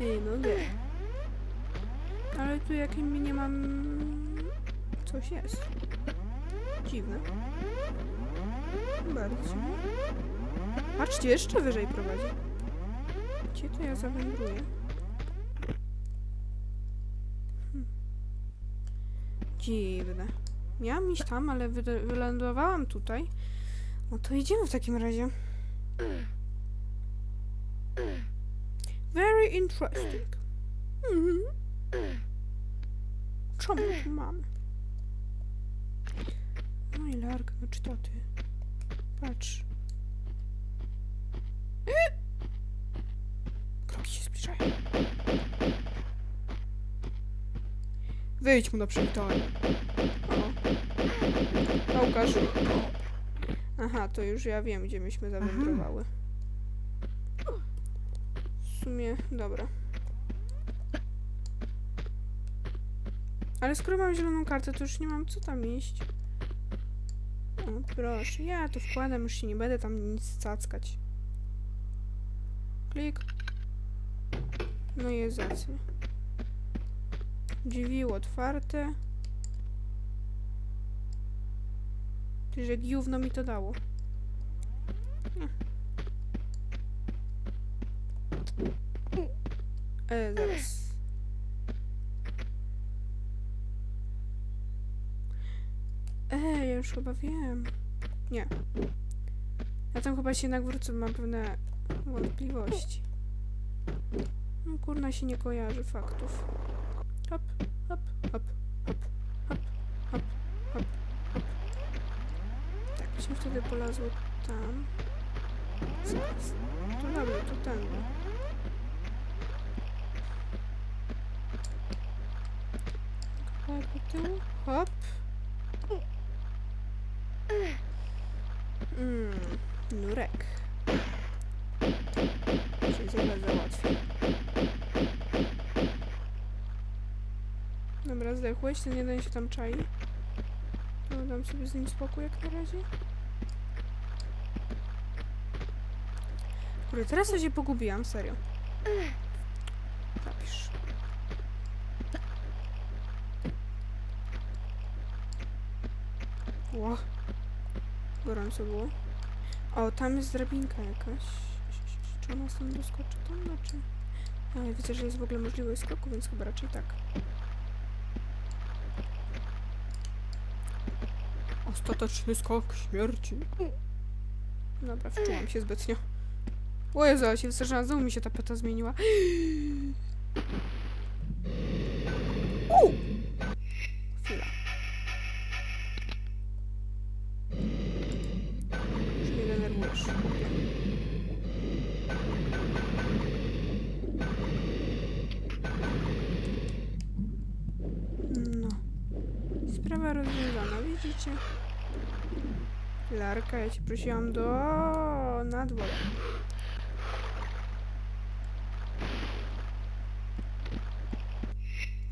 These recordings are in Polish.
Ej, mogę. Ale tu jakim nie mam... Coś jest. Dziwne. Bardzo. Patrzcie, jeszcze wyżej prowadzi. Gdzie to ja zawędruję? Hm. Dziwne. Miałam iść tam, ale wy wylądowałam tutaj. No to idziemy w takim razie. Very interesting. Mhm. Czemu tu mamy? No i larga, no czy to ty? Patrz. E! Kroki się zbliżają. Wyjdź mu na przywitanie. O. Aha, to już ja wiem, gdzie myśmy zawędrowały. W sumie, dobra. Ale skoro mam zieloną kartę, to już nie mam co tam iść. O, proszę, ja to wkładam, już się nie będę tam nic cackać. Klik. No jest zacnie. Drzwi otwarte. Ty, że gówno mi to dało. E, zaraz. E, ja już chyba wiem. Nie. Ja tam chyba się jednak wrócę, mam pewne wątpliwości. No kurna się nie kojarzy faktów. Hop, hop, hop, hop, hop, hop, hop, hop. Tak, byśmy wtedy polazły tam. Zaraz. To dobra, to ten. Tyłu, hop. Mm, nurek. Się zaraz załatwię. Dobra, zdechłeś, ten jeden się tam czai. To dam sobie z nim spokój jak na razie. Kurde, teraz ja się pogubiłam, serio. Zapisz. Ło. Gorąco było. O, tam jest drabinka jakaś. Czy ona stąd doskoczy tam, no czy... A, ja widzę, że jest w ogóle możliwość skoku, więc chyba raczej tak. Ostateczny skok śmierci. Dobra, wczułam się zbytnio. O Jezu, ale się wystraszyłam, znowu mi się tapeta zmieniła. Sprawa rozwiązana, widzicie? Larka, ja cię prosiłam do na dworze.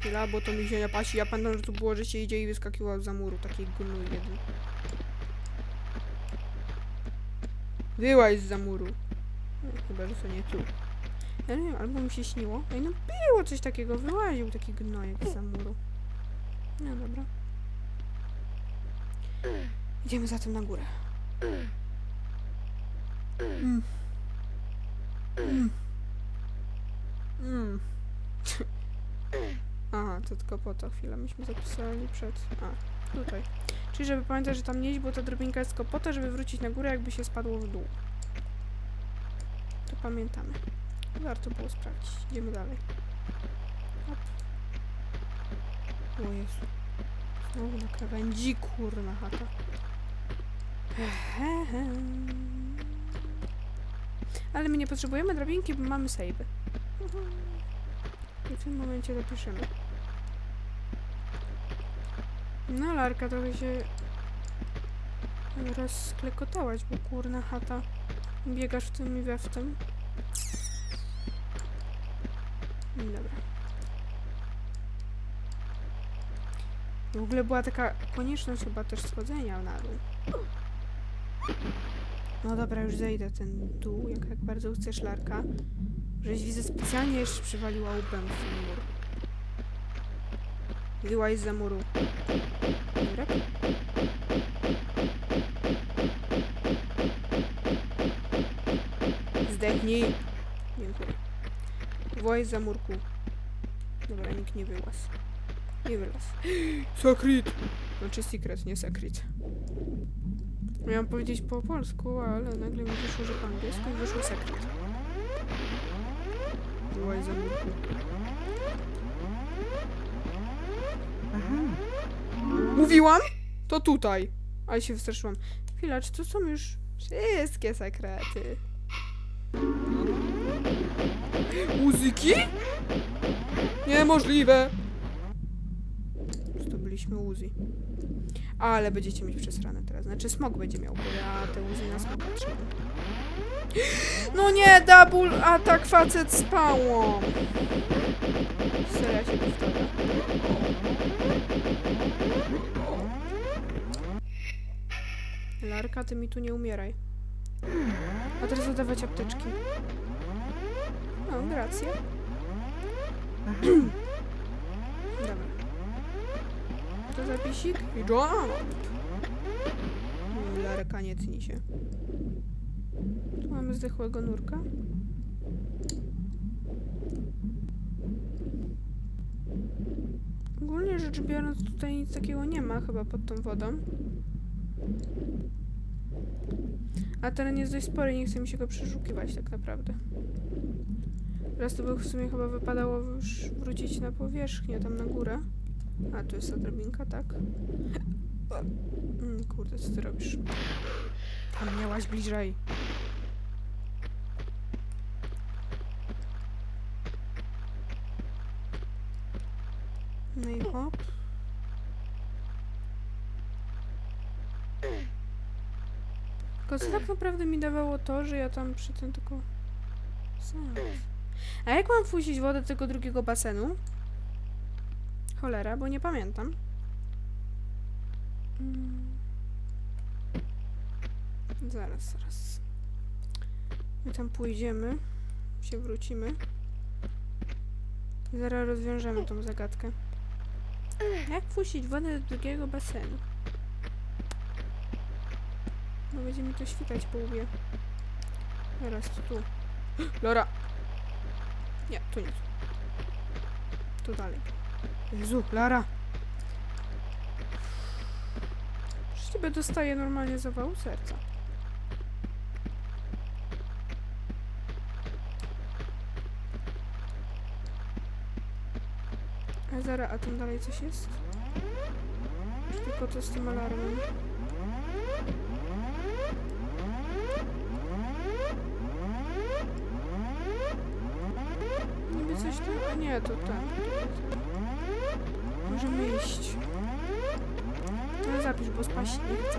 Chwila, bo to mi się nie pasi. Ja pamiętam, że tu było, że się idzie i wyskakiwał za muru. Taki gnój jeden. Wyłaź z za muru. No, chyba, że to nie tu. Ja nie wiem, albo mi się śniło. Ej, no było coś takiego. Wyłaził taki gnojek za muru. No dobra. Idziemy zatem na górę. Mm. Mm. Mm. Aha, to tylko po to chwilę myśmy zapisali przed... A, tutaj. Czyli żeby pamiętać, że tam nie iść, bo ta drobinka jest tylko po to, żeby wrócić na górę, jakby się spadło w dół. To pamiętamy. Warto było sprawdzić. Idziemy dalej. Hop. O Jezu. Znowu na krawędzi, kurna chata. Ale my nie potrzebujemy drabinki, bo mamy save. I w tym momencie zapiszemy. No, Larka trochę się rozklekotałaś, bo kurna chata. Biegasz w tym i we w tym. Dobra. W ogóle była taka konieczność chyba też schodzenia na dół. No dobra, już zejdę ten dół, jak, bardzo chcesz, Larka. Żeś widzę specjalnie jeszcze przywaliła łbem w ten mur. Wyłaź za muru. Dobra. Zdechnij. Dziękuję. Wyłaź za murku. Dobra, nikt nie wylazł. Nie wylazł. Sakrit! Znaczy secret, nie sakrit. Miałam powiedzieć po polsku, ale nagle mi wyszło, że po angielsku i wyszło sekret. Byłaś za murku. Mówiłam? To tutaj. Ale się wystraszyłam. Chwila, czy to są już wszystkie sekrety? Muzyki? Niemożliwe! Zdobyliśmy Uzi. Ale będziecie mieć przesrane teraz. Znaczy smog będzie miał, bo ja te Uzi na smoga trzymam. No nie, double atak facet z pałą. Seria się powtarza. Larka, ty mi tu nie umieraj. A teraz dodawać apteczki. No, gracja. Dobra. To zapisik i Larka, nie tnij się. Tu mamy zdechłego nurka. Ogólnie rzecz biorąc, tutaj nic takiego nie ma chyba pod tą wodą. A teren jest dość spory, nie chce mi się go przeszukiwać tak naprawdę. Teraz to by w sumie chyba wypadało już wrócić na powierzchnię, tam na górę. A, tu jest ta tak? Mm, kurde, co ty robisz? Tam miałaś bliżej. No i hop. Tylko co tak naprawdę mi dawało to, że ja tam przy tym tylko... A jak mam wpuścić wodę do tego drugiego basenu? Cholera, bo nie pamiętam. Mm. Zaraz, zaraz. My tam pójdziemy. Się wrócimy. Zaraz rozwiążemy tą zagadkę. Jak wpuścić wodę do drugiego basenu? No będzie mi to świtać po łbie. Teraz tu. Lora! Nie, tu nie. Tu dalej. Jezu, Lara! Przecież ciebie dostaje normalnie zawału serca. A Zara, a tam dalej coś jest? Czy tylko to z tym alarmem? Niby coś tam... Nie, to tam. Możemy iść. No zapisz, bo spaść nie chcę.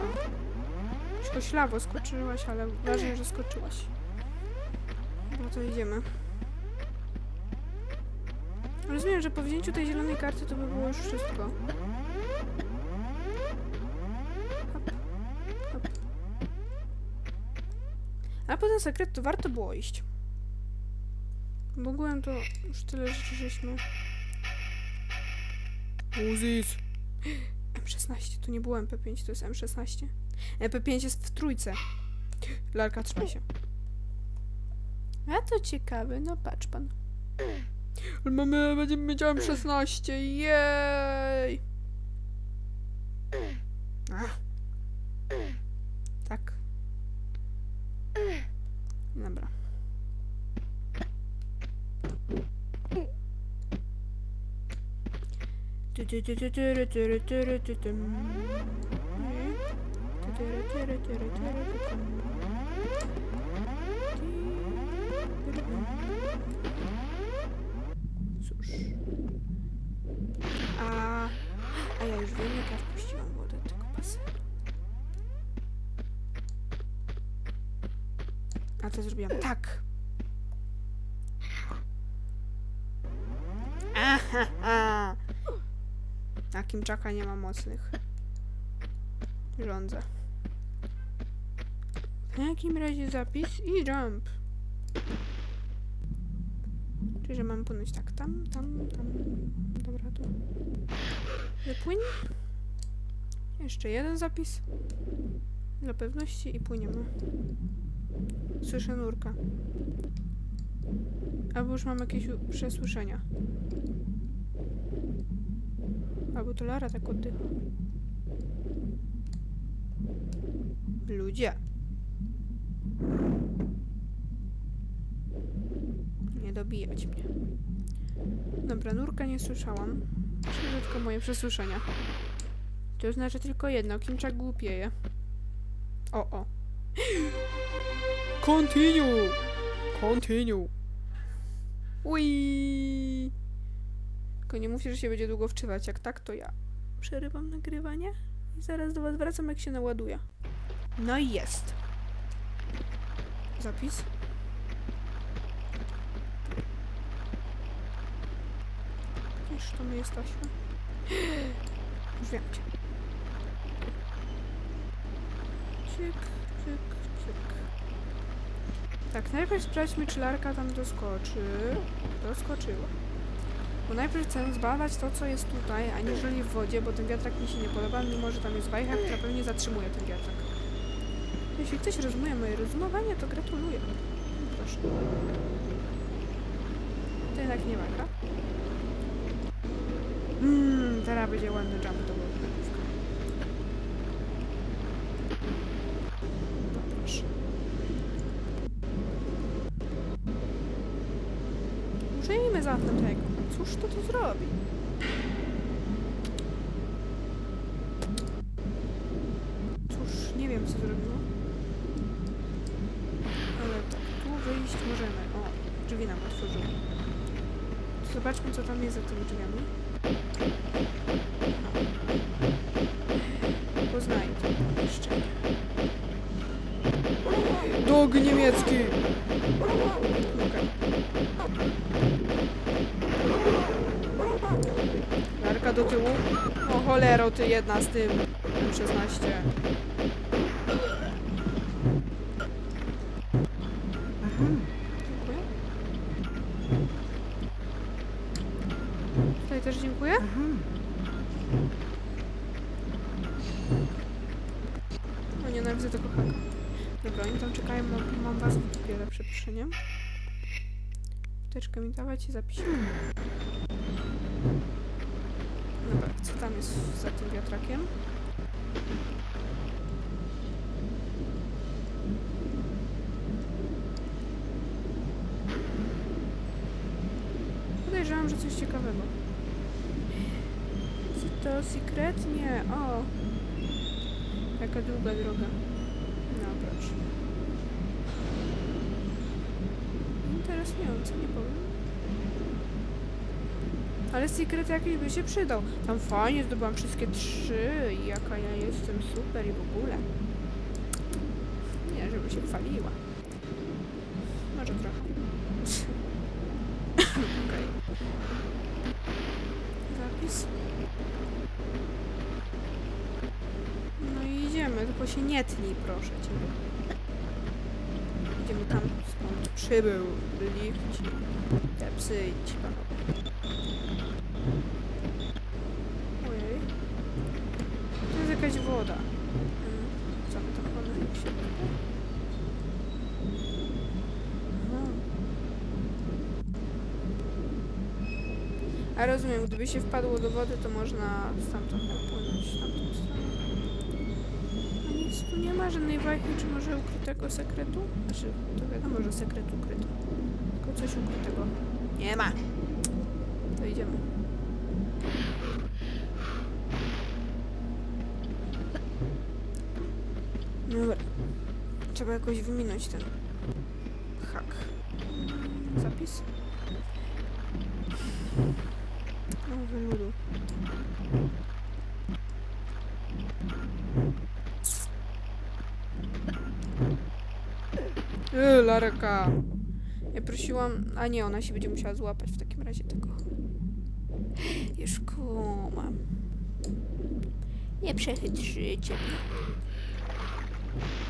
O. Już koślawo skoczyłaś, ale ważne, że skoczyłaś. No to idziemy. Rozumiem, że po wzięciu tej zielonej karty to by było już wszystko. Hop. Hop. A po ten sekret to warto było iść. Mogłem to już tyle rzeczy żeśmy... Uzis! M16, to nie było MP5, to jest M16. MP5 jest w trójce. Larka, trzymaj się. A to ciekawe, no patrz pan. Ale mamy, będziemy mieć M16, jej! Cóż. A, a ja już wiem, jak ja wpuściłam wodę do tego basenu. A to zrobiłam tak. Aha! A Kimczaka nie ma mocnych. Rządzę. W takim razie zapis i jump. Czyli, że mam płynąć tak, tam, tam, tam. Dobra, tu. Wypłyń. Jeszcze jeden zapis. Dla pewności i płyniemy. Słyszę nurka. Albo już mam jakieś przesłyszenia. Albo to Lara tak oddycha. Ludzie. Nie dobijać mnie. Dobra, nurka nie słyszałam. Czyli tylko moje przesłyszenia. To znaczy tylko jedno, Kimczak głupieje. O, o. Continue! Continue! Ui! Tylko nie mówcie, że się będzie długo wczywać. Jak tak, to ja przerywam nagrywanie i zaraz do was wracam, jak się naładuje. No i jest. Zapis. Już to my jesteśmy. Już wiem gdzie. Cyk, cyk, cyk. Tak, najpierw sprawdźmy, czy larka tam doskoczy. Doskoczyła. Bo najpierw chcę zbadać to, co jest tutaj, aniżeli w wodzie, bo ten wiatrak mi się nie podoba, mimo że tam jest wajcha, która pewnie zatrzymuje ten wiatrak. Jeśli ktoś rozumie moje rozumowanie, to gratuluję. Proszę. To jednak nie wajcha. Mmm, teraz będzie ładny jump do proszę. Użyjmy zatem tego. Cóż to tu zrobi? Cóż, nie wiem co zrobiło. Ale tak, tu wyjść możemy. O, drzwi nam otworzyły. Zobaczmy co tam jest za tymi drzwiami. Poznaję to pomieszczenie. Dog niemiecki! Cholero, ty jedna z tym. 16. Dziękuję. Tutaj też dziękuję. No nienawidzę tego haka. Dobra, oni tam czekają, mam, mam was w dupie za przeproszeniem. Wteczkę mi dawać i zapiszę. Dobra, co tam jest za tym wiatrakiem? Podejrzewam, że coś ciekawego. Czy to secret? Nie. O! Jaka długa droga. No proszę. Interesujące, nie powiem. Ale secret jakiś by się przydał. Tam fajnie zdobyłam wszystkie trzy i jaka ja jestem super i w ogóle. Nie, żeby się chwaliła. Może trochę. Okej. Zapis. No i idziemy, tylko się nie tnij, proszę cię. Idziemy tam, skąd przybył byli ci te psy i ci panowie. Ojej. To jest jakaś woda. Mamy? w środku? A rozumiem, gdyby się wpadło do wody, to można stamtąd płynąć tamtą stronę. A nic tu nie ma, żadnej wajchy, czy może ukrytego sekretu? Znaczy, to wiadomo, że sekret ukryty. Tylko coś ukrytego. Nie ma! To idziemy. Trzeba jakoś wyminąć ten hak. Zapis? Nowy ludu. Yy, Larka. Ja prosiłam... A nie, ona się będzie musiała złapać w takim razie tego. Już kumam. Nie przechytrzycie mnie.